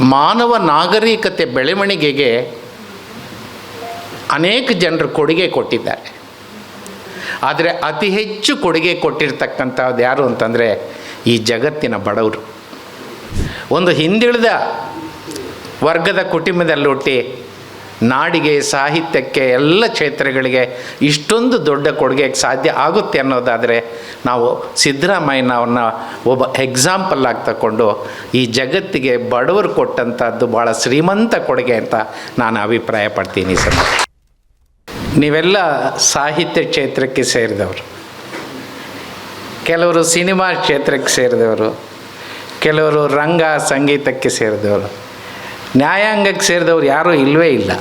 ಮಾನವ ನಾಗರಿಕತೆ ಬೆಳವಣಿಗೆಗೆ ಅನೇಕ ಜನರು ಕೊಡುಗೆ ಕೊಟ್ಟಿದ್ದಾರೆ. ಆದರೆ ಅತಿ ಹೆಚ್ಚು ಕೊಡುಗೆ ಕೊಟ್ಟಿರ್ತಕ್ಕಂಥದ್ದು ಯಾರು ಅಂತಂದರೆ ಈ ಜಗತ್ತಿನ ಬಡವರು. ಒಂದು ಹಿಂದುಳಿದ ವರ್ಗದ ಕುಟುಂಬದಲ್ಲಿ ಹುಟ್ಟಿ ನಾಡಿಗೆ, ಸಾಹಿತ್ಯಕ್ಕೆ ಎಲ್ಲ ಕ್ಷೇತ್ರಗಳಿಗೆ ಇಷ್ಟೊಂದು ದೊಡ್ಡ ಕೊಡುಗೆಗೆ ಸಾಧ್ಯ ಆಗುತ್ತೆ ಅನ್ನೋದಾದರೆ ನಾವು ಸಿದ್ದರಾಮಯ್ಯನವ್ರನ್ನ ಒಬ್ಬ ಎಕ್ಸಾಂಪಲ್ ಆಗಿ ತಗೊಂಡು ಈ ಜಗತ್ತಿಗೆ ಬಡವರು ಕೊಟ್ಟಂಥದ್ದು ಭಾಳ ಶ್ರೀಮಂತ ಕೊಡುಗೆ ಅಂತ ನಾನು ಅಭಿಪ್ರಾಯ ಪಡ್ತೀನಿ ಸರ್. ನೀವೆಲ್ಲ ಸಾಹಿತ್ಯ ಕ್ಷೇತ್ರಕ್ಕೆ ಸೇರಿದವರು. ಕೆಲವರು ಸಿನಿಮಾ ಕ್ಷೇತ್ರಕ್ಕೆ ಸೇರಿದವರು. ಕೆಲವರು ರಂಗ ಸಂಗೀತಕ್ಕೆ ಸೇರಿದವರು. ನ್ಯಾಯಾಂಗಕ್ಕೆ ಸೇರಿದವ್ರು ಯಾರೂ ಇಲ್ಲವೇ ಇಲ್ಲ.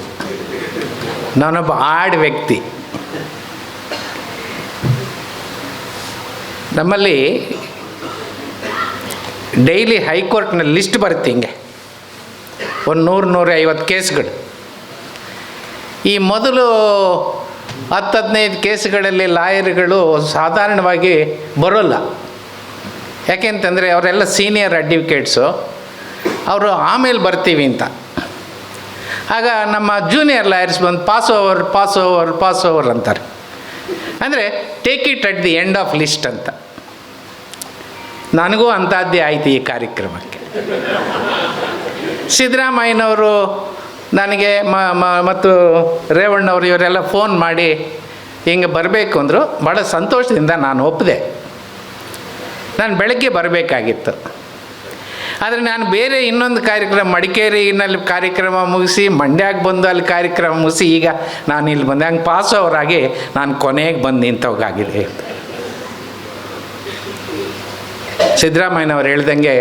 ನಾನೊಬ್ಬ ಆಡ್ ವ್ಯಕ್ತಿ. ನಮ್ಮಲ್ಲಿ ಡೈಲಿ ಹೈಕೋರ್ಟ್ನಲ್ಲಿ ಲಿಸ್ಟ್ ಬರುತ್ತೆ ಹಿಂಗೆ. ಒಂದು ನೂರು ನೂರ ಐವತ್ತು ಕೇಸ್ಗಳು. ಈ ಮೊದಲು ಹತ್ತು ಹದಿನೈದು ಕೇಸ್ಗಳಲ್ಲಿ ಲಾಯರ್ಗಳು ಸಾಧಾರಣವಾಗಿ ಬರೋಲ್ಲ. ಯಾಕೆಂತಂದರೆ ಅವರೆಲ್ಲ ಸೀನಿಯರ್ ಅಡ್ವೊಕೇಟ್ಸು. ಅವರು ಆಮೇಲೆ ಬರ್ತೀವಿ ಅಂತ. ಆಗ ನಮ್ಮ ಜೂನಿಯರ್ ಲಾಯರ್ಸ್ ಬಂದು pass over pass over pass over ಅಂತಾರೆ. ಅಂದರೆ take it at the end of list ಅಂತ. ನನಗೂ ಅಂಥದ್ದೇ ಆಯಿತು ಈ ಕಾರ್ಯಕ್ರಮಕ್ಕೆ. ಸಿದ್ದರಾಮಯ್ಯನವರು ನನಗೆ ಮ ಮತ್ತು ರೇವಣ್ಣವರು ಇವರೆಲ್ಲ ಫೋನ್ ಮಾಡಿ ಹಿಂಗೆ ಬರಬೇಕು ಅಂದರು ಭಾಳ ಸಂತೋಷದಿಂದ ನಾನು ಒಪ್ಪಿದೆ ನಾನು ಬೆಳಗ್ಗೆ ಬರಬೇಕಾಗಿತ್ತು. ಆದರೆ ನಾನು ಬೇರೆ ಇನ್ನೊಂದು ಕಾರ್ಯಕ್ರಮ, ಮಡಿಕೇರಿನಲ್ಲಿ ಕಾರ್ಯಕ್ರಮ ಮುಗಿಸಿ, ಮಂಡ್ಯಕ್ಕೆ ಬಂದು ಅಲ್ಲಿ ಕಾರ್ಯಕ್ರಮ ಮುಗಿಸಿ, ಈಗ ನಾನು ಇಲ್ಲಿ ಬಂದೆ. ಹಂಗೆ ಪಾಸ್ ಅವರಾಗಿ ನಾನು ಕೊನೆಗೆ ಬಂದು ನಿಂತವಾಗಿದೆ ಸಿದ್ದರಾಮಯ್ಯನವ್ರು ಹೇಳ್ದಂಗೆ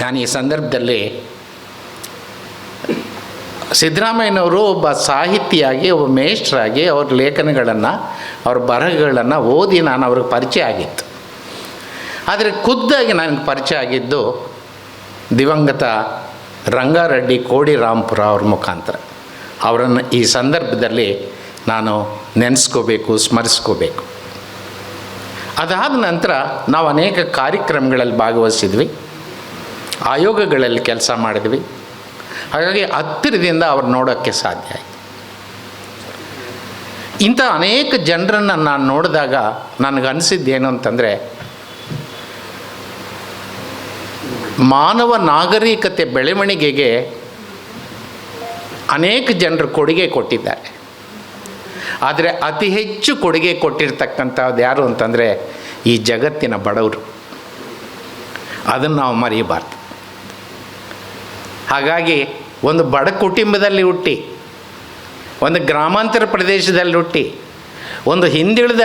ನಾನು ಈ ಸಂದರ್ಭದಲ್ಲಿ ಸಿದ್ದರಾಮಯ್ಯನವರು ಒಬ್ಬ ಸಾಹಿತಿಯಾಗಿ, ಒಬ್ಬ ಮೇಷ್ಟ್ರಾಗಿ ಅವ್ರ ಲೇಖನಗಳನ್ನು, ಅವ್ರ ಬರಹಗಳನ್ನು ಓದಿ ನಾನು ಅವ್ರಿಗೆ ಪರಿಚಯ ಆಗಿತ್ತು. ಆದರೆ ಖುದ್ದಾಗಿ ನನಗೆ ಪರಿಚಯ ಆಗಿದ್ದು ದಿವಂಗತ ರಂಗಾರೆಡ್ಡಿ ಕೋಡಿ ರಾಂಪುರ ಅವ್ರ ಮುಖಾಂತರ. ಅವರನ್ನು ಈ ಸಂದರ್ಭದಲ್ಲಿ ನಾನು ನೆನೆಸ್ಕೋಬೇಕು, ಸ್ಮರಿಸ್ಕೋಬೇಕು. ಅದಾದ ನಂತರ ನಾವು ಅನೇಕ ಕಾರ್ಯಕ್ರಮಗಳಲ್ಲಿ ಭಾಗವಹಿಸಿದ್ವಿ. ಆಯೋಗಗಳಲ್ಲಿ ಕೆಲಸ ಮಾಡಿದ್ವಿ. ಹಾಗಾಗಿ ಹತ್ತಿರದಿಂದ ಅವ್ರು ನೋಡೋಕ್ಕೆ ಸಾಧ್ಯ ಆಯಿತು. ಇಂಥ ಅನೇಕ ಜನರನ್ನು ನಾನು ನೋಡಿದಾಗ ನನಗನ್ಸಿದ್ದೇನು ಅಂತಂದರೆ ಮಾನವ ನಾಗರಿಕತೆ ಬೆಳವಣಿಗೆಗೆ ಅನೇಕ ಜನರು ಕೊಡುಗೆ ಕೊಟ್ಟಿದ್ದಾರೆ. ಆದರೆ ಅತಿ ಹೆಚ್ಚು ಕೊಡುಗೆ ಕೊಟ್ಟಿರ್ತಕ್ಕಂಥದ್ದು ಯಾರು ಅಂತಂದರೆ ಈ ಜಗತ್ತಿನ ಬಡವರು. ಅದನ್ನು ನಾವು ಮರೆಯಬಾರ್ದು. ಹಾಗಾಗಿ ಒಂದು ಬಡ ಕುಟುಂಬದಲ್ಲಿ ಹುಟ್ಟಿ, ಒಂದು ಗ್ರಾಮಾಂತರ ಪ್ರದೇಶದಲ್ಲಿ ಹುಟ್ಟಿ, ಒಂದು ಹಿಂದುಳಿದ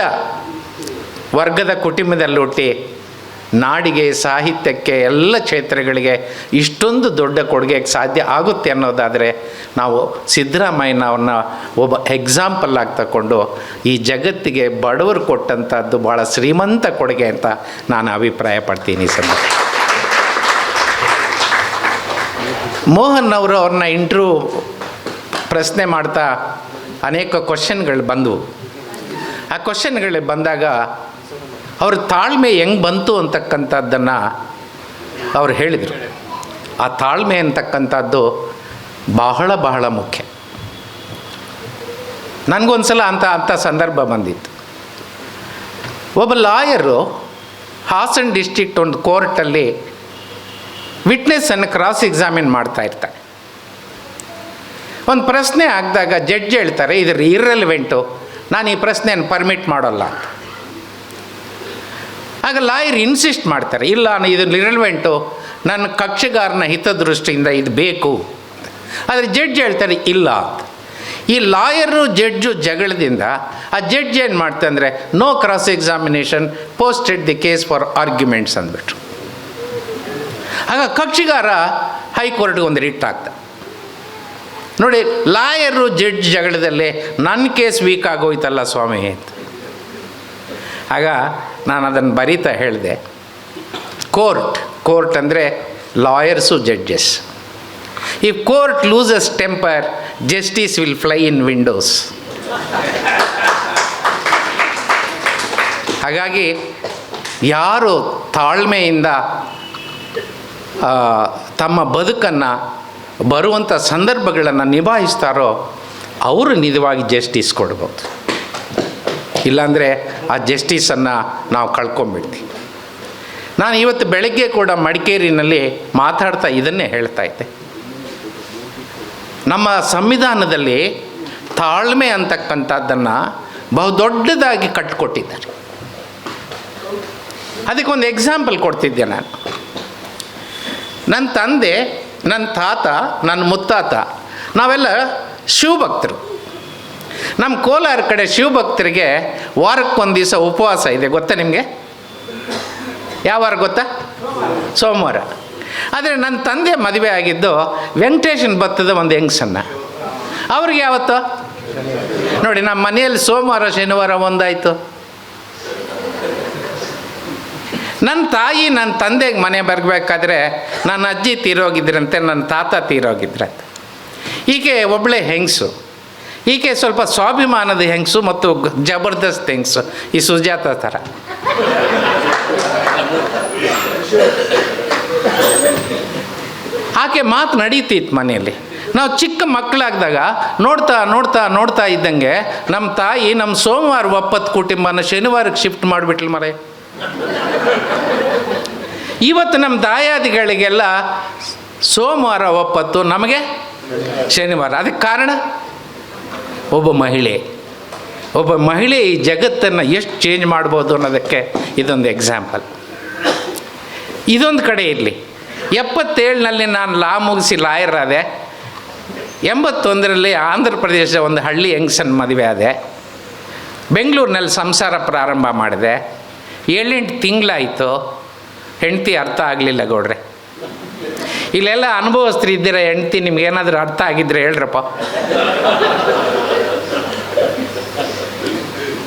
ವರ್ಗದ ಕುಟುಂಬದಲ್ಲಿ ಹುಟ್ಟಿ ನಾಡಿಗೆ, ಸಾಹಿತ್ಯಕ್ಕೆ ಎಲ್ಲ ಕ್ಷೇತ್ರಗಳಿಗೆ ಇಷ್ಟೊಂದು ದೊಡ್ಡ ಕೊಡುಗೆಗೆ ಸಾಧ್ಯ ಆಗುತ್ತೆ ಅನ್ನೋದಾದರೆ ನಾವು ಸಿದ್ದರಾಮಯ್ಯನವ್ರನ್ನ ಒಬ್ಬ ಎಕ್ಸಾಂಪಲ್ ಆಗಿ ತಗೊಂಡು ಈ ಜಗತ್ತಿಗೆ ಬಡವರು ಕೊಟ್ಟಂಥದ್ದು ಭಾಳ ಶ್ರೀಮಂತ ಕೊಡುಗೆ ಅಂತ ನಾನು ಅಭಿಪ್ರಾಯ ಪಡ್ತೀನಿ ಸರ್ ಮೋಹನ್ ಅವರು ಅವ್ರನ್ನ ಇಂಟ್ರ್ಯೂ ಪ್ರಶ್ನೆ ಮಾಡ್ತಾ ಅನೇಕ ಕ್ವಶನ್ಗಳು ಬಂದವು. ಆ ಕ್ವಶನ್ಗಳು ಬಂದಾಗ ಅವ್ರ ತಾಳ್ಮೆ ಹೆಂಗೆ ಬಂತು ಅಂತಕ್ಕಂಥದ್ದನ್ನು ಅವ್ರು ಹೇಳಿದರು. ಆ ತಾಳ್ಮೆ ಅಂತಕ್ಕಂಥದ್ದು ಬಹಳ ಬಹಳ ಮುಖ್ಯ. ನನಗೊಂದು ಸಲ ಅಂಥ ಅಂಥ ಸಂದರ್ಭ ಬಂದಿತ್ತು. ಒಬ್ಬ ಲಾಯರು ಹಾಸನ್ ಡಿಸ್ಟ್ರಿಕ್ಟ್ ಒಂದು ಕೋರ್ಟಲ್ಲಿ ವಿಟ್ನೆಸ್ಸನ್ನು ಕ್ರಾಸ್ ಎಕ್ಸಾಮಿನ್ ಮಾಡ್ತಾ ಇರ್ತಾರೆ ಒಂದು ಪ್ರಶ್ನೆ ಆಗಿದಾಗ ಜಡ್ಜ್ ಹೇಳ್ತಾರೆ, ಇದ್ರ ಇರ್ರೆಲಿವೆಂಟು ನಾನು ಈ ಪ್ರಶ್ನೆಯನ್ನು ಪರ್ಮಿಟ್ ಮಾಡೋಲ್ಲ ಅಂತ. ಆಗ ಲಾಯರ್ ಇನ್ಸಿಸ್ಟ್ ಮಾಡ್ತಾರೆ, ಇಲ್ಲ ಇದು ಇರಲ್ವೆಂಟು ನನ್ನ ಕಕ್ಷಗಾರನ ಹಿತದೃಷ್ಟಿಯಿಂದ ಇದು ಬೇಕು. ಆದರೆ ಜಡ್ಜ್ ಹೇಳ್ತಾರೆ, ಇಲ್ಲ. ಈ ಲಾಯರು ಜಡ್ಜು ಜಗಳದಿಂದ ಆ ಜಡ್ಜ್ ಏನು ಮಾಡ್ತಂದರೆ no cross examination posted the case for arguments ಅಂದ್ಬಿಟ್ರು. ಆಗ ಕಕ್ಷಿಗಾರ ಹೈಕೋರ್ಟ್ಗೆ ಒಂದು ರಿಟ್ ಆಗ್ತ ನೋಡಿ, ಲಾಯರು ಜಡ್ಜ್ ಜಗಳದಲ್ಲಿ ನನ್ನ ಕೇಸ್ ವೀಕ್ ಆಗೋಯ್ತಲ್ಲ ಸ್ವಾಮಿ ಅಂತ. ಆಗ ನಾನು ಅದನ್ನು ಬರೀತಾ ಹೇಳಿದೆ, ಕೋರ್ಟ್ ಕೋರ್ಟ್ ಅಂದರೆ ಲಾಯರ್ಸು ಜಡ್ಜಸ್. ಈ court loses temper justice will fly in windows ಹಾಗಾಗಿ ಯಾರು ತಾಳ್ಮೆಯಿಂದ ತಮ್ಮ ಬದುಕನ್ನು ಬರುವಂಥ ಸಂದರ್ಭಗಳನ್ನು ನಿಭಾಯಿಸ್ತಾರೋ, ಅವರು ನಿಜವಾಗಿ ಜಸ್ಟಿಸ್ ಕೊಡ್ಬೋದು. ಇಲ್ಲಾಂದರೆ ಆ ಜಸ್ಟಿಸನ್ನು ನಾವು ಕಳ್ಕೊಂಬಿಡ್ತೀವಿ. ನಾನು ಇವತ್ತು ಬೆಳಗ್ಗೆ ಕೂಡ ಮಡಿಕೇರಿನಲ್ಲಿ ಮಾತಾಡ್ತಾ ಇದನ್ನೇ ಹೇಳ್ತಾ ಇದ್ದೆ. ನಮ್ಮ ಸಂವಿಧಾನದಲ್ಲಿ ತಾಳ್ಮೆ ಅಂತಕ್ಕಂಥದ್ದನ್ನು ಬಹುದೊಡ್ಡದಾಗಿ ಕಟ್ಟಿಕೊಟ್ಟಿದ್ದಾರೆ ಅದಕ್ಕೊಂದು ಎಕ್ಸಾಂಪಲ್ ಕೊಡ್ತಿದ್ದೆ ನಾನು. ನನ್ನ ತಂದೆ, ನನ್ನ ತಾತ, ನನ್ನ ಮುತ್ತಾತ, ನಾವೆಲ್ಲ ಶಿವಭಕ್ತರು. ನಮ್ಮ ಕೋಲಾರ ಕಡೆ ಶಿವಭಕ್ತರಿಗೆ ವಾರಕ್ಕೊಂದು ದಿವಸ ಉಪವಾಸ ಇದೆ, ಗೊತ್ತಾ ನಿಮಗೆ? ಯಾವ ವಾರ ಗೊತ್ತಾ? ಸೋಮವಾರ. ಆದರೆ ನನ್ನ ತಂದೆ ಮದುವೆ ಆಗಿದ್ದು ವೆಂಕಟೇಶನ್ ಭತ್ತದ ಒಂದು ಹೆಂಗ್ಸನ್ನು. ಅವ್ರಿಗೆ ಯಾವತ್ತು? ನೋಡಿ, ನಮ್ಮ ಮನೆಯಲ್ಲಿ ಸೋಮವಾರ, ಶನಿವಾರ ಒಂದಾಯಿತು. ನನ್ನ ತಾಯಿ ನನ್ನ ತಂದೆಗೆ ಮನೆ ಬರಬೇಕಾದ್ರೆ ನನ್ನ ಅಜ್ಜಿ ತೀರೋಗಿದ್ರಂತೆ ನನ್ನ ತಾತ ತೀರೋಗಿದ್ರಂತೆ. ಹೀಗೆ ಒಬ್ಬಳೆ ಹೆಂಗಸು. ಈಕೆ ಸ್ವಲ್ಪ ಸ್ವಾಭಿಮಾನದ ಹೆಂಗಸು ಮತ್ತು ಜಬರ್ದಸ್ತ್ ಹೆಂಗಸು. ಈ ಸುಜಾತ ಥರ. ಆಕೆ ಮಾತು ನಡೀತಿತ್ತು ಮನೆಯಲ್ಲಿ. ನಾವು ಚಿಕ್ಕ ಮಕ್ಕಳಾಗ್ದಾಗ ನೋಡ್ತಾ ನೋಡ್ತಾ ನೋಡ್ತಾ ಇದ್ದಂಗೆ ನಮ್ಮ ತಾಯಿ ನಮ್ಮ ಸೋಮವಾರ ಒಪ್ಪತ್ತು ಕುಟುಂಬನ ಶನಿವಾರಕ್ಕೆ ಶಿಫ್ಟ್ ಮಾಡಿಬಿಟ್ಲು ಮರೆ. ಇವತ್ತು ನಮ್ಮ ದಾಯಾದಿಗಳಿಗೆಲ್ಲ ಸೋಮವಾರ ಒಪ್ಪತ್ತು ನಮಗೆ ಶನಿವಾರ. ಅದಕ್ಕೆ ಕಾರಣ? ಒಬ್ಬ ಮಹಿಳೆ. ಒಬ್ಬ ಮಹಿಳೆ ಈ ಜಗತ್ತನ್ನು ಎಷ್ಟು ಚೇಂಜ್ ಮಾಡ್ಬೋದು ಅನ್ನೋದಕ್ಕೆ ಇದೊಂದು ಎಕ್ಸಾಂಪಲ್ ಇದೊಂದು ಕಡೆ ಇರಲಿ. ಎಪ್ಪತ್ತೇಳನಲ್ಲಿ ನಾನು ಲಾ ಮುಗಿಸಿ ಲಾಯರ್ ಆದೆ. ಎಂಬತ್ತೊಂದರಲ್ಲಿ ಆಂಧ್ರ ಪ್ರದೇಶ ಒಂದು ಹಳ್ಳಿ ಹೆಂಗ್ಸನ್ ಮದುವೆ ಆದೆ. ಬೆಂಗಳೂರಿನಲ್ಲಿ ಸಂಸಾರ ಪ್ರಾರಂಭ ಮಾಡಿದೆ. ಏಳೆಂಟು ತಿಂಗಳಾಯಿತು. ಹೆಂಡ್ತಿ ಅರ್ಥ ಆಗಲಿಲ್ಲ ಗೌಡ್ರೆ. ಇಲ್ಲೆಲ್ಲ ಅನುಭವಸ್ಥರು ಇದ್ದೀರ ಹೆಂಡ್ತಿ? ನಿಮ್ಗೇನಾದರೂ ಅರ್ಥ ಆಗಿದ್ರೆ ಹೇಳ್ರಪ್ಪ.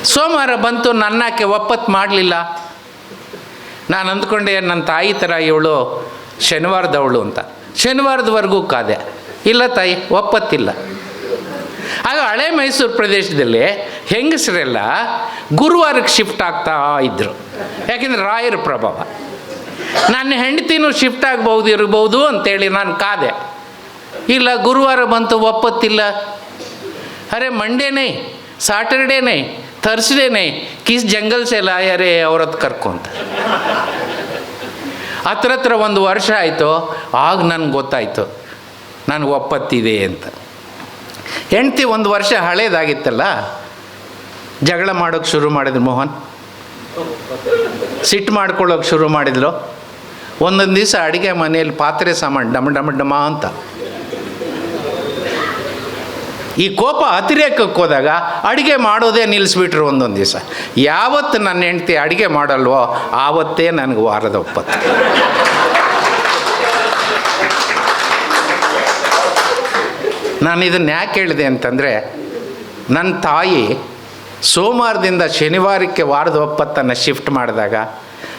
ಸೋಮವಾರ ಬಂತು ನನ್ನಕ್ಕೆ ಒಪ್ಪತ್ತು ಮಾಡಲಿಲ್ಲ. ನಾನು ಅಂದ್ಕೊಂಡೆ ನನ್ನ ತಾಯಿ ಥರ ಇವಳು ಶನಿವಾರದವಳು ಅಂತ. ಶನಿವಾರದವರೆಗೂ ಕಾದೆ. ಇಲ್ಲ ತಾಯಿ, ಒಪ್ಪತ್ತಿಲ್ಲ. ಆಗ ಹಳೆ ಮೈಸೂರು ಪ್ರದೇಶದಲ್ಲಿ ಹೆಂಗಸರೆಲ್ಲ ಗುರುವಾರಕ್ಕೆ ಶಿಫ್ಟ್ ಆಗ್ತಾ ಇದ್ದರು ಯಾಕೆಂದರೆ ರಾಯರ ಪ್ರಭಾವ. ನನ್ನ ಹೆಂಡತಿನೂ ಶಿಫ್ಟ್ ಆಗ್ಬೋದು ಇರ್ಬೋದು ಅಂತೇಳಿ ನಾನು ಕಾದೆ. ಇಲ್ಲ, ಗುರುವಾರ ಬಂತು, ಒಪ್ಪತ್ತಿಲ್ಲ. ಅರೆ ಮಂಡೇನೇ ಸಾಟರ್ಡೇನೇ ಥರ್ಸ್ಡೇನೇ ಕಿಸ್ ಜಂಗಲ್ ಸೆ ಲಾಯರೇ ಅವ್ರದ್ದು ಕರ್ಕೊಂತ ಹತ್ರ ಹತ್ರ ಒಂದು ವರ್ಷ ಆಯಿತು, ಆಗ ನನಗೆ ಗೊತ್ತಾಯಿತು, ನನಗೆ ಒಪ್ಪತ್ತಿದೆ ಅಂತ. ಹೆಂಡ್ತಿ ಒಂದು ವರ್ಷ ಹಳೇದಾಗಿತ್ತಲ್ಲ, ಜಗಳ ಮಾಡೋಕ್ಕೆ ಶುರು ಮಾಡಿದ್ರು ಮೋಹನ್. ಸಿಟ್ಟು ಮಾಡ್ಕೊಳ್ಳೋಕೆ ಶುರು ಮಾಡಿದ್ರು. ಒಂದೊಂದು ದಿವಸ ಅಡುಗೆ ಮನೆಯಲ್ಲಿ ಪಾತ್ರೆ ಸಾಮಾನು ಡಮ ಡಮ ಡಮ ಅಂತ. ಈ ಕೋಪ ಅತಿರೇಕಕ್ಕೆ ಹೋದಾಗ ಅಡುಗೆ ಮಾಡೋದೇ ನಿಲ್ಲಿಸ್ಬಿಟ್ರು ಒಂದೊಂದು ದಿವಸ. ಯಾವತ್ತು ನನ್ನ ಹೆಂಡ್ತಿ ಅಡುಗೆ ಮಾಡಲ್ವೋ ಆವತ್ತೇ ನನಗೆ ವಾರದ ಒಪ್ಪತ್ತು. ನಾನು ಇದನ್ನು ಯಾಕೆ ಹೇಳಿದೆ ಅಂತಂದರೆ ನನ್ನ ತಾಯಿ ಸೋಮವಾರದಿಂದ ಶನಿವಾರಕ್ಕೆ ವಾರದ ಒಪ್ಪತ್ತನ್ನು ಶಿಫ್ಟ್ ಮಾಡಿದಾಗ,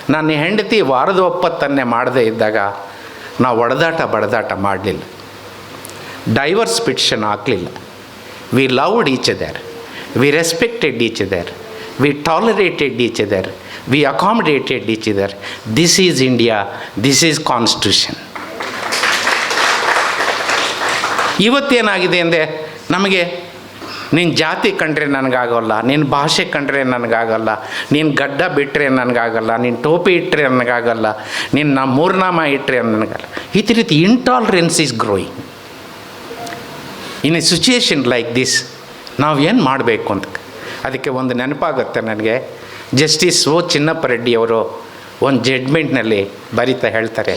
ನನ್ನ ಹೆಂಡತಿ ವಾರದ ಒಪ್ಪತ್ತನ್ನೇ ಮಾಡದೇ ಇದ್ದಾಗ ನಾವು ಒಡೆದಾಟ ಬಡದಾಟ ಮಾಡಲಿಲ್ಲ. ಡೈವರ್ಸ್ ಪಿಟಿಷನ್ ಹಾಕಲಿಲ್ಲ. We loved each other we respected each other we tolerated each other we accommodated each other this is India this is constitution ಇವತ್ತೇನಾಗಿದೆ ಅಂದರೆ ನಮಗೆ ನಿನ್ನ ಜಾತಿ ಕಂಡ್ರೆ ನನಗಾಗೋಲ್ಲ ನಿನ್ನ ಭಾಷೆ ಕಂಡ್ರೆ ನನಗಾಗಲ್ಲ ನಿನ್ನ ಗಡ್ಡ ಬಿಟ್ಟರೆ ನನಗಾಗಲ್ಲ ನಿನ್ನ ಟೋಪಿ ಇಟ್ಟರೆ ನನಗಾಗಲ್ಲ, ನಿನ್ನ ಮೂರ್ನಾಮ ಇಟ್ಟರೆ ನನಗಲ್ಲ ಈ ರೀತಿ intolerance is growing in a situation like this ನಾವು ಏನು ಮಾಡಬೇಕು ಅಂತ? ಅದಕ್ಕೆ ಒಂದು ನೆನಪಾಗುತ್ತೆ ನನಗೆ. ಜಸ್ಟಿಸ್ ಓ ಚಿನ್ನಪ್ಪ ರೆಡ್ಡಿ ಅವರು ಒಂದು ಜಡ್ಮೆಂಟ್ನಲ್ಲಿ ಬರಿತಾ ಹೇಳ್ತಾರೆ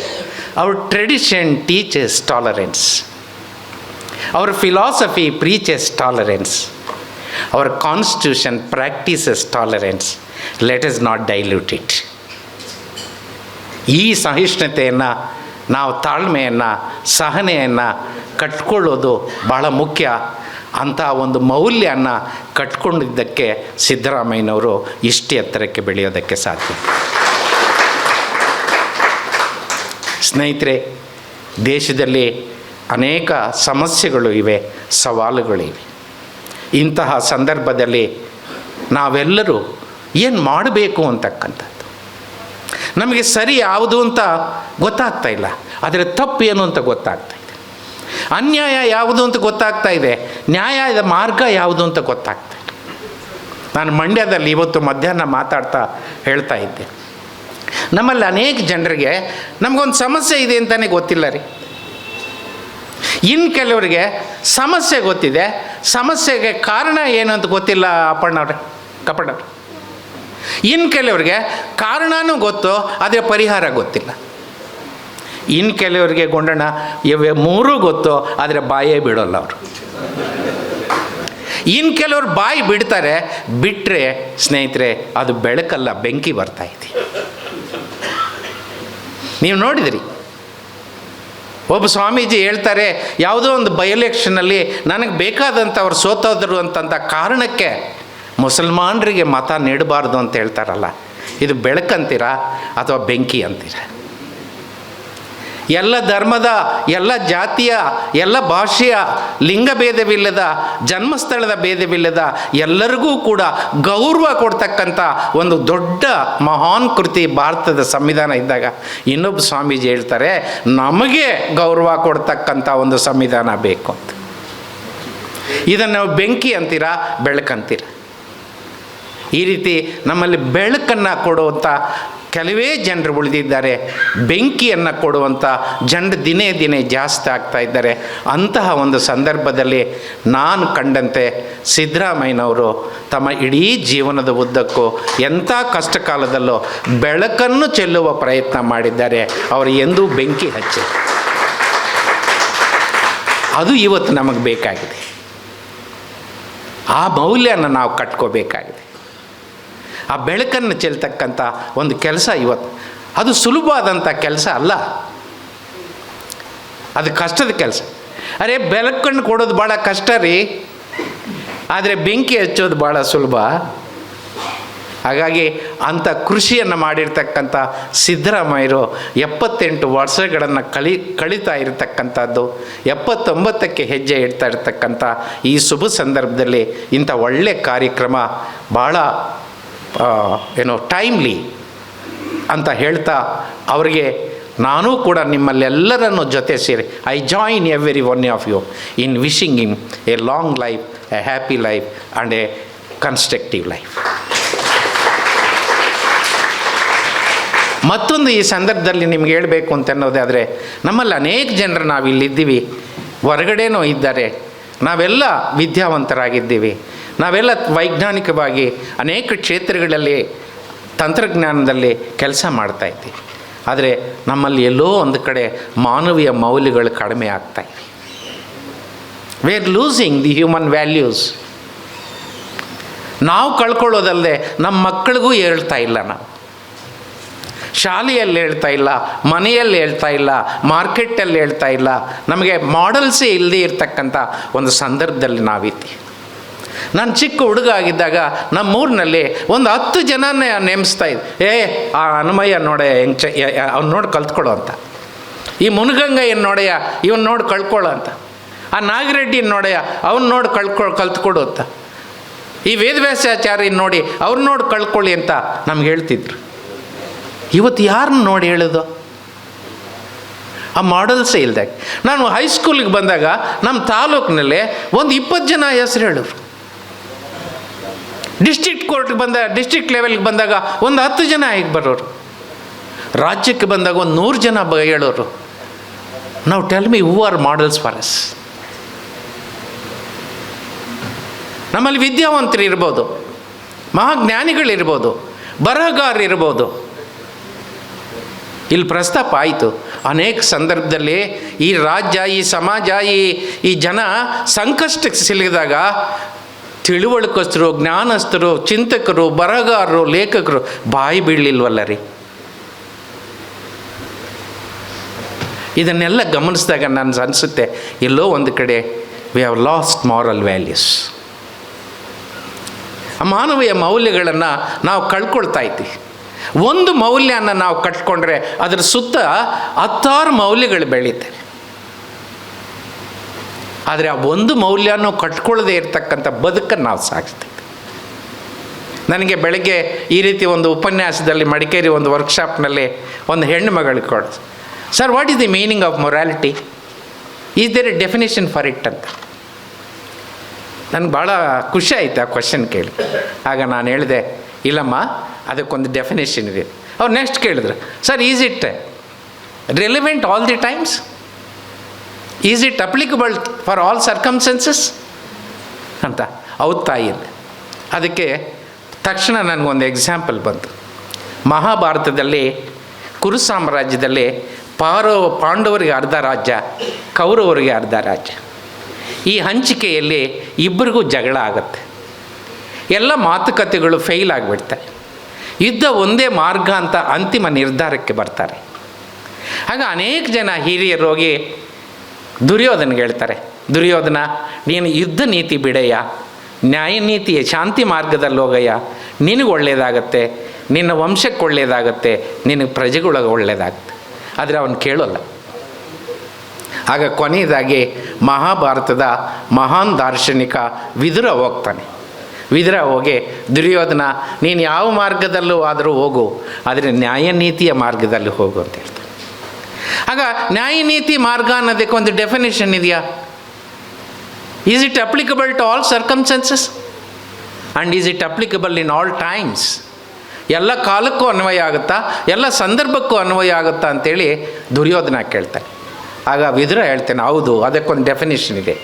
ಅವ್ರ tradition teaches tolerance our philosophy preaches tolerance Our constitution practices tolerance let us not dilute it ಈ ಸಹಿಷ್ಣುತೆಯನ್ನು ನಾವು ತಾಳ್ಮೆಯನ್ನು, ಸಹನೆಯನ್ನು ಕಟ್ಕೊಳ್ಳೋದು ಬಹಳ ಮುಖ್ಯ. ಅಂಥ ಒಂದು ಮೌಲ್ಯನ ಕಟ್ಕೊಂಡಿದ್ದಕ್ಕೆ ಸಿದ್ದರಾಮಯ್ಯನವರು ಇಷ್ಟು ಎತ್ತರಕ್ಕೆ ಬೆಳೆಯೋದಕ್ಕೆ ಸಾಧ್ಯ. ಸ್ನೇಹಿತರೆ, ದೇಶದಲ್ಲಿ ಅನೇಕ ಸಮಸ್ಯೆಗಳು ಇವೆ ಸವಾಲುಗಳಿವೆ ಇಂತಹ ಸಂದರ್ಭದಲ್ಲಿ ನಾವೆಲ್ಲರೂ ಏನು ಮಾಡಬೇಕು ಅಂತಕ್ಕಂಥದ್ದು ನಮಗೆ ಸರಿ ಯಾವುದು ಅಂತ ಗೊತ್ತಾಗ್ತಾ ಇಲ್ಲ. ಆದರೆ ತಪ್ಪು ಏನು ಅಂತ ಗೊತ್ತಾಗ್ತಾ ಇದೆ. ಅನ್ಯಾಯ ಯಾವುದು ಅಂತ ಗೊತ್ತಾಗ್ತಾ ಇದೆ. ನ್ಯಾಯದ ಮಾರ್ಗ ಯಾವುದು ಅಂತ ಗೊತ್ತಾಗ್ತಾ ಇದೆ ನಾನು ಮಂಡ್ಯದಲ್ಲಿ ಇವತ್ತು ಮಧ್ಯಾಹ್ನ ಮಾತಾಡ್ತಾ ಹೇಳ್ತಾ ಇದ್ದೆ. ನಮ್ಮಲ್ಲಿ ಅನೇಕ ಜನರಿಗೆ ನಮಗೊಂದು ಸಮಸ್ಯೆ ಇದೆ ಅಂತಲೇ ಗೊತ್ತಿಲ್ಲ ರೀ. ಇನ್ನು ಕೆಲವರಿಗೆ ಸಮಸ್ಯೆ ಗೊತ್ತಿದೆ. ಸಮಸ್ಯೆಗೆ ಕಾರಣ ಏನು ಅಂತ ಗೊತ್ತಿಲ್ಲ ಅಪ್ಪಣ್ಣವ್ರೆ, ಕಪ್ಪಣ್ಣವ್ರೆ. ಇನ್ನು ಕೆಲವರಿಗೆ ಕಾರಣವೂ ಗೊತ್ತು ಆದರೆ ಪರಿಹಾರ ಗೊತ್ತಿಲ್ಲ. ಇನ್ನು ಕೆಲವರಿಗೆ ಗೊಂಡಣ ಇವೆ ಮೂರೂ ಗೊತ್ತು ಆದರೆ ಬಾಯೇ ಬಿಡೋಲ್ಲ ಅವರು. ಇನ್ನು ಕೆಲವರು ಬಾಯಿ ಬಿಡ್ತಾರೆ ಬಿಟ್ಟರೆ ಸ್ನೇಹಿತರೆ ಅದು ಬೆಳಕಲ್ಲ, ಬೆಂಕಿ ಬರ್ತಾ ಇದೆ. ನೀವು ನೋಡಿದಿರಿ? ಒಬ್ಬ ಸ್ವಾಮೀಜಿ ಹೇಳ್ತಾರೆ, ಯಾವುದೋ ಒಂದು ಬೈ ಎಲೆಕ್ಷನಲ್ಲಿ ನನಗೆ ಬೇಕಾದಂಥವ್ರು ಸೋತೋದ್ರು ಅಂತಂಥ ಕಾರಣಕ್ಕೆ ಮುಸಲ್ಮಾನರಿಗೆ ಮತ ನೀಡಬಾರ್ದು ಅಂತ ಹೇಳ್ತಾರಲ್ಲ, ಇದು ಬೆಳಕಂತೀರಾ ಅಥವಾ ಬೆಂಕಿ ಅಂತೀರ? ಎಲ್ಲ ಧರ್ಮದ, ಎಲ್ಲ ಜಾತಿಯ, ಎಲ್ಲ ಭಾಷೆಯ ಲಿಂಗ ಭೇದವಿಲ್ಲದ, ಜನ್ಮಸ್ಥಳದ ಭೇದವಿಲ್ಲದ ಎಲ್ಲರಿಗೂ ಕೂಡ ಗೌರವ ಕೊಡ್ತಕ್ಕಂಥ ಒಂದು ದೊಡ್ಡ ಮಹಾನ್ ಕೃತಿ ಭಾರತದ ಸಂವಿಧಾನ ಇದ್ದಾಗ ಇನ್ನೊಬ್ಬ ಸ್ವಾಮೀಜಿ ಹೇಳ್ತಾರೆ, ನಮಗೆ ಗೌರವ ಕೊಡ್ತಕ್ಕಂಥ ಒಂದು ಸಂವಿಧಾನ ಬೇಕು ಅಂತ. ಇದನ್ನು ಬೆಂಕಿ ಅಂತೀರಾ ಬೆಳಕಂತೀರ ಈ ರೀತಿ ನಮ್ಮಲ್ಲಿ ಬೆಳಕನ್ನು ಕೊಡುವಂಥ ಕೆಲವೇ ಜನರು ಉಳಿದಿದ್ದಾರೆ, ಬೆಂಕಿಯನ್ನು ಕೊಡುವಂಥ ಜನರು ದಿನೇ ದಿನೇ ಜಾಸ್ತಿ ಆಗ್ತಾ ಇದ್ದಾರೆ. ಅಂತಹ ಒಂದು ಸಂದರ್ಭದಲ್ಲಿ ನಾನು ಕಂಡಂತೆ ಸಿದ್ದರಾಮಯ್ಯನವರು ತಮ್ಮ ಇಡೀ ಜೀವನದ ಉದ್ದಕ್ಕೂ ಎಂಥ ಕಷ್ಟ ಕಾಲದಲ್ಲೂ ಬೆಳಕನ್ನು ಚೆಲ್ಲುವ ಪ್ರಯತ್ನ ಮಾಡಿದ್ದಾರೆ. ಅವರು ಎಂದೂ ಬೆಂಕಿ ಹಚ್ಚಿ ಅದು ಇವತ್ತು ನಮಗೆ ಬೇಕಾಗಿದೆ. ಆ ಮೌಲ್ಯನ ನಾವು ಕಟ್ಕೋಬೇಕಾಗಿದೆ. ಆ ಬೆಳಕನ್ನು ಚೆಲ್ತಕ್ಕಂಥ ಒಂದು ಕೆಲಸ ಇವತ್ತು. ಅದು ಸುಲಭವಾದಂಥ ಕೆಲಸ ಅಲ್ಲ. ಅದು ಕಷ್ಟದ ಕೆಲಸ. ಅರೆ ಬೆಳಕನ್ನು ಕೊಡೋದು ಭಾಳ ಕಷ್ಟ ರೀ. ಆದರೆ ಬೆಂಕಿ ಹಚ್ಚೋದು ಭಾಳ ಸುಲಭ. ಹಾಗಾಗಿ ಅಂಥ ಕೃಷಿಯನ್ನು ಮಾಡಿರ್ತಕ್ಕಂಥ ಸಿದ್ದರಾಮಯ್ಯರು ಎಪ್ಪತ್ತೆಂಟು ವರ್ಷಗಳನ್ನು ಕಳಿ, ಕಳೀತಾ ಇರತಕ್ಕಂಥದ್ದು, ಎಪ್ಪತ್ತೊಂಬತ್ತಕ್ಕೆ ಹೆಜ್ಜೆ ಇಡ್ತಾ ಇರ್ತಕ್ಕಂಥ ಈ ಶುಭ ಸಂದರ್ಭದಲ್ಲಿ ಇಂಥ ಒಳ್ಳೆಯ ಕಾರ್ಯಕ್ರಮ ಭಾಳ ಏನು ಟೈಮ್ಲಿ ಅಂತ ಹೇಳ್ತಾ ಅವರಿಗೆ ನಾನೂ ಕೂಡ ನಿಮ್ಮಲ್ಲೆಲ್ಲರನ್ನು ಜೊತೆ ಸೇರಿ I join every one of you in wishing him a long life a happy life and a constructive life ಮತ್ತೊಂದು ಈ ಸಂದರ್ಭದಲ್ಲಿ ನಿಮ್ಗೆ ಹೇಳಬೇಕು ಅಂತ ಅನ್ನೋದಾದರೆ ನಮ್ಮಲ್ಲಿ ಅನೇಕ ಜನರು ನಾವು ಇಲ್ಲಿದ್ದೀವಿ ಹೊರಗಡೆನೂ ಇದ್ದಾರೆ, ನಾವೆಲ್ಲ ವಿದ್ಯಾವಂತರಾಗಿದ್ದೀವಿ. ನಾವೆಲ್ಲ ವೈಜ್ಞಾನಿಕವಾಗಿ ಅನೇಕ ಕ್ಷೇತ್ರಗಳಲ್ಲಿ ತಂತ್ರಜ್ಞಾನದಲ್ಲಿ ಕೆಲಸ ಮಾಡ್ತಾ ಇದ್ದೀವಿ ಆದರೆ ನಮ್ಮಲ್ಲಿ ಎಲ್ಲೋ ಒಂದು ಕಡೆ ಮಾನವೀಯ ಮೌಲ್ಯಗಳು ಕಡಿಮೆ ಆಗ್ತಾ ಇವೆ. We are losing the human values ನಾವು ಕಳ್ಕೊಳ್ಳೋದಲ್ಲದೆ ನಮ್ಮ ಮಕ್ಕಳಿಗೂ ಹೇಳ್ತಾ ಇಲ್ಲ ನಾವು. ಶಾಲೆಯಲ್ಲಿ ಹೇಳ್ತಾ ಇಲ್ಲ, ಮನೆಯಲ್ಲಿ ಹೇಳ್ತಾ ಇಲ್ಲ, ಮಾರ್ಕೆಟಲ್ಲಿ ಹೇಳ್ತಾ ಇಲ್ಲ. ನಮಗೆ ಮಾಡಲ್ಸೇ ಇಲ್ಲದೇ ಇರತಕ್ಕಂಥ ಒಂದು ಸಂದರ್ಭದಲ್ಲಿ ನಾವಿದ್ದೀವಿ. ನಾನು ಚಿಕ್ಕ ಹುಡುಗ ಆಗಿದ್ದಾಗ ನಮ್ಮೂರಿನಲ್ಲಿ ಒಂದು ಹತ್ತು ಜನನೇ ನೇಮಿಸ್ತಾ ಇದ್ದೆ. ಏ, ಆ ಹನುಮಯ್ಯ ನೋಡೆ, ಹೆಂಗೆ ಚ ಅವ್ನು ನೋಡಿ ಕಲ್ತ್ಕೊಳ್ಳೋ ಅಂತ. ಈ ಮುನಗಂಗಯ್ಯನ ನೋಡೆಯ, ಇವನು ನೋಡಿ ಕಳ್ಕೊಳ್ಳೋ ಅಂತ. ಆ ನಾಗರೆಡ್ಡಿನ ನೋಡೆಯ, ಅವ್ನು ನೋಡಿ ಕಳ್ಕೊ, ಕಲ್ತ್ಕೊಡು ಅಂತ. ಈ ವೇದವ್ಯಾಸಾಚಾರ್ಯನ ನೋಡಿ ಅವ್ರು ನೋಡಿ ಕಳ್ಕೊಳ್ಳಿ ಅಂತ ನಮ್ಗೆ ಹೇಳ್ತಿದ್ರು. ಇವತ್ತು ಯಾರನ್ನ ನೋಡಿ ಹೇಳೋದು? ಆ ಮಾಡಲ್ಸೇ ಇಲ್ದಾಗ ನಾನು ಹೈಸ್ಕೂಲಿಗೆ ಬಂದಾಗ ನಮ್ಮ ತಾಲೂಕಿನಲ್ಲಿ ಒಂದು ಇಪ್ಪತ್ತು ಜನ ಹೆಸರು ಹೇಳೋರು ಡಿಸ್ಟ್ರಿಕ್ಟ್ ಕೋರ್ಟ್ಗೆ ಬಂದ ಡಿಸ್ಟ್ರಿಕ್ಟ್ ಲೆವೆಲ್ಗೆ ಬಂದಾಗ ಒಂದು ಹತ್ತು ಜನ ಹೇಗೆ ಬರೋರು? ರಾಜ್ಯಕ್ಕೆ ಬಂದಾಗ ಒಂದು ನೂರು ಜನ ಬ ಹೇಳೋರು. ನಾವು tell me who are models for us ನಮ್ಮಲ್ಲಿ ವಿದ್ಯಾವಂತರು ಇರ್ಬೋದು ಮಹಾಜ್ಞಾನಿಗಳಿರ್ಬೋದು ಬರಹಗಾರ ಇರ್ಬೋದು. ಇಲ್ಲಿ ಪ್ರಸ್ತಾಪ ಆಯಿತು. ಅನೇಕ ಸಂದರ್ಭದಲ್ಲಿ ಈ ರಾಜ್ಯ, ಈ ಸಮಾಜ, ಈ ಈ ಜನ ಸಂಕಷ್ಟಕ್ಕೆ ಸಿಲುಕಿದಾಗ ತಿಳುವಳಿಕಸ್ತರು ಜ್ಞಾನಸ್ಥರು, ಚಿಂತಕರು, ಬರಹಗಾರರು, ಲೇಖಕರು, ಬಾಯಿ ಬೀಳಲಿಲ್ವಲ್ಲ ರೀ? ಇದನ್ನೆಲ್ಲ ಗಮನಿಸಿದಾಗ ನನಗೆ ಅನಿಸುತ್ತೆ, ಎಲ್ಲೋ ಒಂದು ಕಡೆ we have lost moral values ಮಾನವೀಯ ಮೌಲ್ಯಗಳನ್ನು ನಾವು ಕಳ್ಕೊಳ್ತಾ ಇದ್ದೀವಿ. ಒಂದು ಮೌಲ್ಯನ ನಾವು ಕಟ್ಕೊಂಡ್ರೆ ಅದರ ಸುತ್ತ ಹತ್ತಾರು ಮೌಲ್ಯಗಳು ಬೆಳೀತವೆ. ಆದರೆ ಆ ಒಂದು ಮೌಲ್ಯನೂ ಕಟ್ಕೊಳ್ಳದೆ ಇರತಕ್ಕಂಥ ಬದುಕನ್ನು ನಾವು ಸಾಗಿಸ್ತೀವಿ. ನನಗೆ ಬೆಳಗ್ಗೆ ಈ ರೀತಿ ಒಂದು ಉಪನ್ಯಾಸದಲ್ಲಿ ಮಡಿಕೇರಿ ಒಂದು ವರ್ಕ್ಶಾಪ್ನಲ್ಲಿ ಒಂದು ಹೆಣ್ಣು ಮಗಳಿಗೆ ಕೊಡ sir what is the meaning of morality is there a definition for it ಅಂತ. ನನಗೆ ಭಾಳ ಖುಷಿ ಆಯಿತು ಆ ಕ್ವಶನ್ ಕೇಳಿ. ಆಗ ನಾನು ಹೇಳಿದೆ, ಇಲ್ಲಮ್ಮ, ಅದಕ್ಕೊಂದು ಡೆಫಿನೇಷನ್ ಇದೆ. ಅವ್ರು ನೆಕ್ಸ್ಟ್ ಕೇಳಿದ್ರು sir is it relevant all the times is it applicable for all circumstances ಅಂತ. ಹೌದು ತಾಯಿ ಅದಕ್ಕೆ ತಕ್ಷಣ ನನಗೊಂದು ಎಕ್ಸಾಂಪಲ್ ಬಂತು. ಮಹಾಭಾರತದಲ್ಲಿ, ಕುರು ಸಾಮ್ರಾಜ್ಯದಲ್ಲಿ ಪಾರೋ, ಪಾಂಡವರಿಗೆ ಅರ್ಧ ರಾಜ್ಯ, ಕೌರವರಿಗೆ ಅರ್ಧ ರಾಜ್ಯ. ಈ ಹಂಚಿಕೆಯಲ್ಲಿ ಇಬ್ಬರಿಗೂ ಜಗಳ ಆಗುತ್ತೆ. ಎಲ್ಲ ಮಾತುಕತೆಗಳು ಫೇಲ್ ಆಗಿಬಿಡ್ತವೆ ಯುದ್ಧ ಒಂದೇ ಮಾರ್ಗ ಅಂತ ಅಂತಿಮ ನಿರ್ಧಾರಕ್ಕೆ ಬರ್ತಾರೆ. ಆಗ ಅನೇಕ ಜನ ಹಿರಿಯರು ಹೋಗಿ ದುರ್ಯೋಧನಿಗೆ ಹೇಳ್ತಾರೆ, ದುರ್ಯೋಧನ, ನೀನು ಯುದ್ಧ ನೀತಿ ಬಿಡೆಯ, ನ್ಯಾಯ ನೀತಿಯ ಶಾಂತಿ ಮಾರ್ಗದಲ್ಲಿ ಹೋಗಯ್ಯ ನಿನಗೆ ಒಳ್ಳೆಯದಾಗತ್ತೆ ನಿನ್ನ ವಂಶಕ್ಕೆ ಒಳ್ಳೆಯದಾಗತ್ತೆ ನಿನಗೆ ಪ್ರಜೆಗಳಿಗೆ ಒಳ್ಳೆಯದಾಗುತ್ತೆ ಆದರೆ ಅವನು ಕೇಳೋಲ್ಲ. ಆಗ ಕೊನೆಯದಾಗಿ ಮಹಾಭಾರತದ ಮಹಾನ್ ದಾರ್ಶನಿಕ ವಿದುರ ಹೋಗ್ತಾನೆ. ವಿದುರ ಹೋಗಿ, ದುರ್ಯೋಧನ, ನೀನು ಯಾವ ಮಾರ್ಗದಲ್ಲೂ ಆದರೂ ಹೋಗು, ಆದರೆ ನ್ಯಾಯ ನೀತಿಯ ಮಾರ್ಗದಲ್ಲಿ ಹೋಗು ಅಂತ ಹೇಳ್ತಾನೆ. ಆಗ ನ್ಯಾಯ ನೀತಿ ಮಾರ್ಗ ಅನ್ನೋದಕ್ಕೆ ಒಂದು ಡೆಫಿನೇಷನ್ ಇದೆಯಾ? Is it applicable to all circumstances and is it applicable in all times ಎಲ್ಲ ಕಾಲಕ್ಕೂ ಅನ್ವಯ ಆಗುತ್ತಾ? ಎಲ್ಲ ಸಂದರ್ಭಕ್ಕೂ ಅನ್ವಯ ಆಗುತ್ತಾ ಅಂತೇಳಿ ದುರ್ಯೋಧನ ಕೇಳ್ತಾನೆ. ಆಗ ವಿದುರ ಹೇಳ್ತೇನೆ, ಹೌದು, ಅದಕ್ಕೊಂದು ಡೆಫಿನೇಷನ್ ಇದೆ.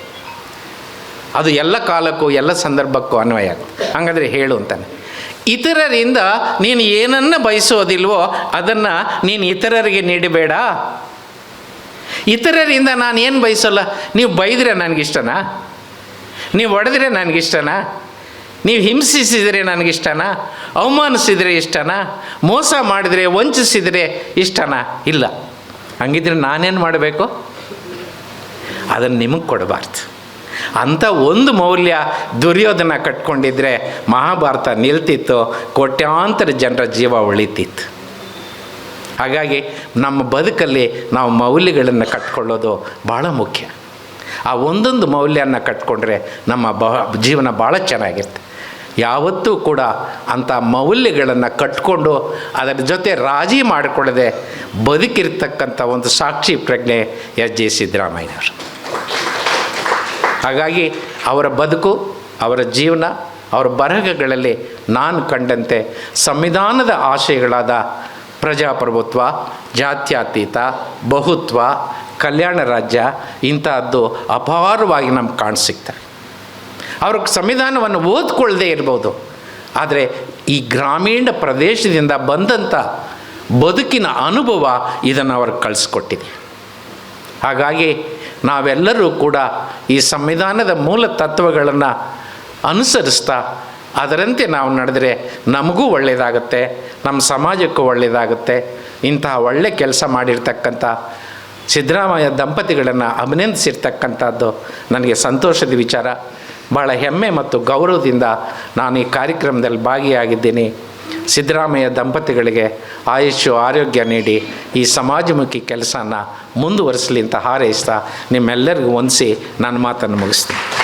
ಅದು ಎಲ್ಲ ಕಾಲಕ್ಕೂ, ಎಲ್ಲ ಸಂದರ್ಭಕ್ಕೂ ಅನ್ವಯ ಆಗುತ್ತೆ. ಹಾಗಾದರೆ ಹೇಳು ಅಂತಾನೆ. ಇತರರಿಂದ ನೀನು ಏನನ್ನು ಬಯಸೋದಿಲ್ವೋ ಅದನ್ನು ನೀನು ಇತರರಿಗೆ ನೀಡಬೇಡ. ಇತರರಿಂದ ನಾನು ಏನು ಬಯಸಲ್ಲ? ನೀವು ಬೈದರೆ ನನಗಿಷ್ಟನಾ? ನೀವು ಒಡೆದ್ರೆ ನನಗಿಷ್ಟನಾ? ನೀವು ಹಿಂಸಿಸಿದರೆ ನನಗಿಷ್ಟನಾ? ಅವಮಾನಿಸಿದರೆ ಇಷ್ಟನಾ? ಮೋಸ ಮಾಡಿದರೆ, ವಂಚಿಸಿದರೆ ಇಷ್ಟನಾ? ಇಲ್ಲ. ಹಂಗಿದ್ರೆ ನಾನೇನು ಮಾಡಬೇಕು? ಅದನ್ನು ನಿಮಗೆ ಕೊಡಬಾರ್ದು. ಅಂಥ ಒಂದು ಮೌಲ್ಯ ದುರ್ಯೋಧನ ಕಟ್ಕೊಂಡಿದ್ರೆ ಮಹಾಭಾರತ ನಿಲ್ತಿತ್ತು, ಕೋಟ್ಯಾಂತರ ಜನರ ಜೀವ ಉಳಿತಿತ್ತು. ಹಾಗಾಗಿ ನಮ್ಮ ಬದುಕಲ್ಲಿ ನಾವು ಮೌಲ್ಯಗಳನ್ನು ಕಟ್ಕೊಳ್ಳೋದು ಭಾಳ ಮುಖ್ಯ. ಆ ಒಂದೊಂದು ಮೌಲ್ಯನ ಕಟ್ಕೊಂಡ್ರೆ ನಮ್ಮ ಬಹ ಜೀವನ ಭಾಳ ಚೆನ್ನಾಗಿರುತ್ತೆ. ಯಾವತ್ತೂ ಕೂಡ ಅಂಥ ಮೌಲ್ಯಗಳನ್ನು ಕಟ್ಕೊಂಡು ಅದರ ಜೊತೆ ರಾಜಿ ಮಾಡಿಕೊಳ್ಳದೆ ಬದುಕಿರ್ತಕ್ಕಂಥ ಒಂದು ಸಾಕ್ಷಿ ಪ್ರಜ್ಞೆ ಎಸ್ ಜೆ ಸಿದ್ದರಾಮಯ್ಯನವರು. ಹಾಗಾಗಿ ಅವರ ಬದುಕು, ಅವರ ಜೀವನ, ಅವರ ಬರಹಗಳಲ್ಲಿ ನಾನು ಕಂಡಂತೆ ಸಂವಿಧಾನದ ಆಶಯಗಳಾದ ಪ್ರಜಾಪ್ರಭುತ್ವ, ಜಾತ್ಯತೀತ, ಬಹುತ್ವ, ಕಲ್ಯಾಣ ರಾಜ್ಯ ಇಂತಹದ್ದು ಅಪಾರವಾಗಿ ನಮ್ಗೆ ಕಾಣಿಸಿಕ್ತಾರೆ. ಅವ್ರ ಸಂವಿಧಾನವನ್ನು ಓದ್ಕೊಳ್ಳದೆ ಇರ್ಬೋದು. ಆದರೆ ಈ ಗ್ರಾಮೀಣ ಪ್ರದೇಶದಿಂದ ಬಂದಂಥ ಬದುಕಿನ ಅನುಭವ ಇದನ್ನು ಅವ್ರಿಗೆ ಕಳಿಸ್ಕೊಟ್ಟಿದೆ. ಹಾಗಾಗಿ ನಾವೆಲ್ಲರೂ ಕೂಡ ಈ ಸಂವಿಧಾನದ ಮೂಲ ತತ್ವಗಳನ್ನು ಅನುಸರಿಸ್ತಾ ಅದರಂತೆ ನಾವು ನಡೆದರೆ ನಮಗೂ ಒಳ್ಳೆಯದಾಗುತ್ತೆ ನಮ್ಮ ಸಮಾಜಕ್ಕೂ ಒಳ್ಳೆಯದಾಗುತ್ತೆ ಇಂತಹ ಒಳ್ಳೆ ಕೆಲಸ ಮಾಡಿರ್ತಕ್ಕಂಥ ಸಿದ್ದರಾಮಯ್ಯ ದಂಪತಿಗಳನ್ನು ಅಭಿನಂದಿಸಿರ್ತಕ್ಕಂಥದ್ದು ನನಗೆ ಸಂತೋಷದ ವಿಚಾರ. ಭಾಳ ಹೆಮ್ಮೆ ಮತ್ತು ಗೌರವದಿಂದ ನಾನು ಈ ಕಾರ್ಯಕ್ರಮದಲ್ಲಿ ಭಾಗಿಯಾಗಿದ್ದೀನಿ. ಸಿದ್ದರಾಮಯ್ಯ ದಂಪತಿಗಳಿಗೆ ಆಯುಷ್ಯು, ಆರೋಗ್ಯ ನೀಡಿ ಈ ಸಮಾಜಮುಖಿ ಕೆಲಸನ ಮುಂದುವರಿಸಲಿ ಅಂತ ಹಾರೈಸ್ತಾ ನಿಮ್ಮೆಲ್ಲರಿಗೂ ಹೊಂದಿಸಿ ನನ್ನ ಮಾತನ್ನು ಮುಗಿಸ್ತೀನಿ.